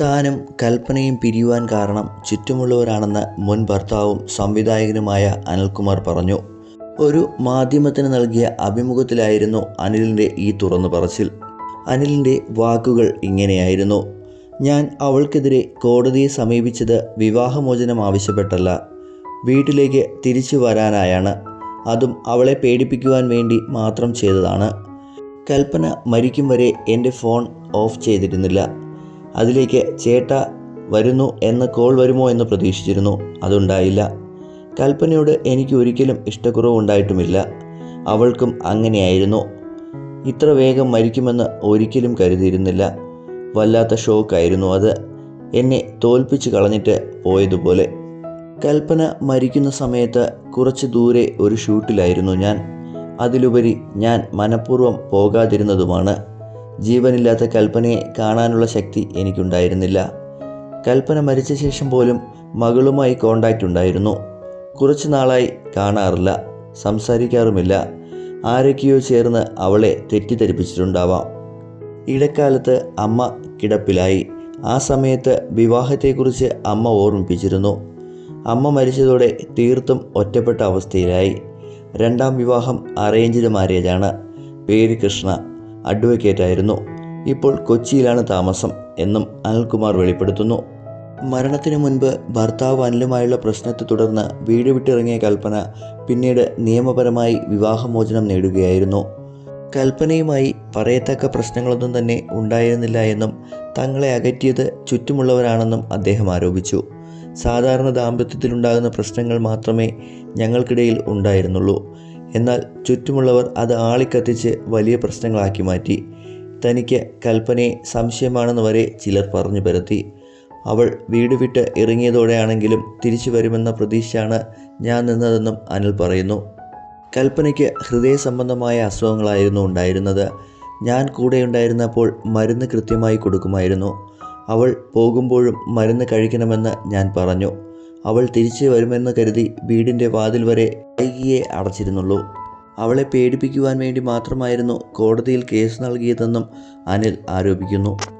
താനും കൽപ്പനയും പിരിയുവാൻ കാരണം ചുറ്റുമുള്ളവരാണെന്ന് മുൻ ഭർത്താവും സംവിധായകനുമായ അനിൽകുമാർ പറഞ്ഞു. ഒരു മാധ്യമത്തിന് നൽകിയ അഭിമുഖത്തിലായിരുന്നു അനിലിന്റെ ഈ തുറന്നു പറച്ചിൽ. അനിലിന്റെ വാക്കുകൾ ഇങ്ങനെയായിരുന്നു. ഞാൻ അവൾക്കെതിരെ കോടതിയെ സമീപിച്ചത് വിവാഹമോചനം ആവശ്യപ്പെട്ടല്ല. വീട്ടിലേക്ക് തിരിച്ചു വരാനായാണ്. അതും അവളെ പേടിപ്പിക്കുവാൻ വേണ്ടി മാത്രം ചെയ്തതാണ്. കൽപ്പന മരിക്കും വരെ എന്റെ ഫോൺ ഓഫ് ചെയ്തിരുന്നില്ല. അതിലേക്ക് ചേട്ട വരുന്നു എന്ന കോൾ വരുമോ എന്ന് പ്രതീക്ഷിച്ചിരുന്നു. അതുണ്ടായില്ല. കൽപ്പനയോട് എനിക്ക് ഒരിക്കലും ഇഷ്ടക്കുറവുണ്ടായിട്ടുമില്ല. അവൾക്കും അങ്ങനെയായിരുന്നു. ഇത്ര വേഗം മരിക്കുമെന്ന് ഒരിക്കലും കരുതിയിരുന്നില്ല. വല്ലാത്ത ഷോക്കായിരുന്നു അത്. എന്നെ തോൽപ്പിച്ച് കളഞ്ഞിട്ട് പോയതുപോലെ. കൽപ്പന മരിക്കുന്ന സമയത്ത് കുറച്ച് ദൂരെ ഒരു ഷൂട്ടിലായിരുന്നു ഞാൻ. അതിലുപരി ഞാൻ മനഃപൂർവം പോകാതിരുന്നതുമാണ്. ജീവനില്ലാത്ത കൽപ്പനയെ കാണാനുള്ള ശക്തി എനിക്കുണ്ടായിരുന്നില്ല. കൽപ്പന മരിച്ച ശേഷം പോലും മകളുമായി കോണ്ടാക്റ്റ് ഉണ്ടായിരുന്നു. കുറച്ച് നാളായി കാണാറില്ല സംസാരിക്കാറുമില്ല. ആരൊക്കെയോ ചേർന്ന് അവളെ തെറ്റിദ്ധരിപ്പിച്ചിട്ടുണ്ടാവാം. ഇടക്കാലത്ത് അമ്മ കിടപ്പിലായി. ആ സമയത്ത് വിവാഹത്തെക്കുറിച്ച് അമ്മ ഓർമ്മിപ്പിച്ചിരുന്നു. അമ്മ മരിച്ചതോടെ തീർത്തും ഒറ്റപ്പെട്ട അവസ്ഥയിലായി. രണ്ടാം വിവാഹം അറേഞ്ച്ഡ് മാരേജാണ് പേര് കൃഷ്ണ. അഡ്വക്കേറ്റായിരുന്നു ഇപ്പോൾ കൊച്ചിയിലാണ് താമസം എന്നും അനിൽകുമാർ വെളിപ്പെടുത്തുന്നു. മരണത്തിന് മുൻപ് ഭർത്താവ് അനിലുമായുള്ള പ്രശ്നത്തെ തുടർന്ന് വീട് വിട്ടിറങ്ങിയ കൽപ്പന പിന്നീട് നിയമപരമായി വിവാഹമോചനം നേടുകയായിരുന്നു. കൽപ്പനയുമായി പറയത്തക്ക പ്രശ്നങ്ങളൊന്നും തന്നെ ഉണ്ടായിരുന്നില്ല എന്നും തങ്ങളെ അകറ്റിയത് ചുറ്റുമുള്ളവരാണെന്നും അദ്ദേഹം ആരോപിച്ചു. സാധാരണ ദാമ്പത്യത്തിലുണ്ടാകുന്ന പ്രശ്നങ്ങൾ മാത്രമേ ഞങ്ങൾക്കിടയിൽ ഉണ്ടായിരുന്നുള്ളൂ. എന്നാൽ ചുറ്റുമുള്ളവർ അത് ആളിക്കത്തിച്ച് വലിയ പ്രശ്നങ്ങളാക്കി മാറ്റി. തനിക്ക് കൽപ്പനയെ സംശയമാണെന്ന് വരെ ചിലർ പറഞ്ഞു പരത്തി. അവൾ വീട് വിട്ട് ഇറങ്ങിയതോടെയാണെങ്കിലും തിരിച്ചു വരുമെന്ന പ്രതീക്ഷയാണ് ഞാൻ നിന്നതെന്നും അനിൽ പറയുന്നു. കൽപ്പനയ്ക്ക് ഹൃദയ സംബന്ധമായ അസുഖങ്ങളായിരുന്നു ഉണ്ടായിരുന്നത്. ഞാൻ കൂടെയുണ്ടായിരുന്നപ്പോൾ മരുന്ന് കൃത്യമായി കൊടുക്കുമായിരുന്നു. അവൾ പോകുമ്പോഴും മരുന്ന് കഴിക്കണമെന്ന് ഞാൻ പറഞ്ഞു. അവൾ തിരിച്ചു വരുമെന്ന് കരുതി വീടിന്റെ വാതിൽ വരെ വൈകിയെ അടച്ചിരുന്നുള്ളൂ. അവളെ പേടിപ്പിക്കുവാൻ വേണ്ടി മാത്രമായിരുന്നു കോടതിയിൽ കേസ് നൽകിയതെന്നും അനിൽ ആരോപിക്കുന്നു.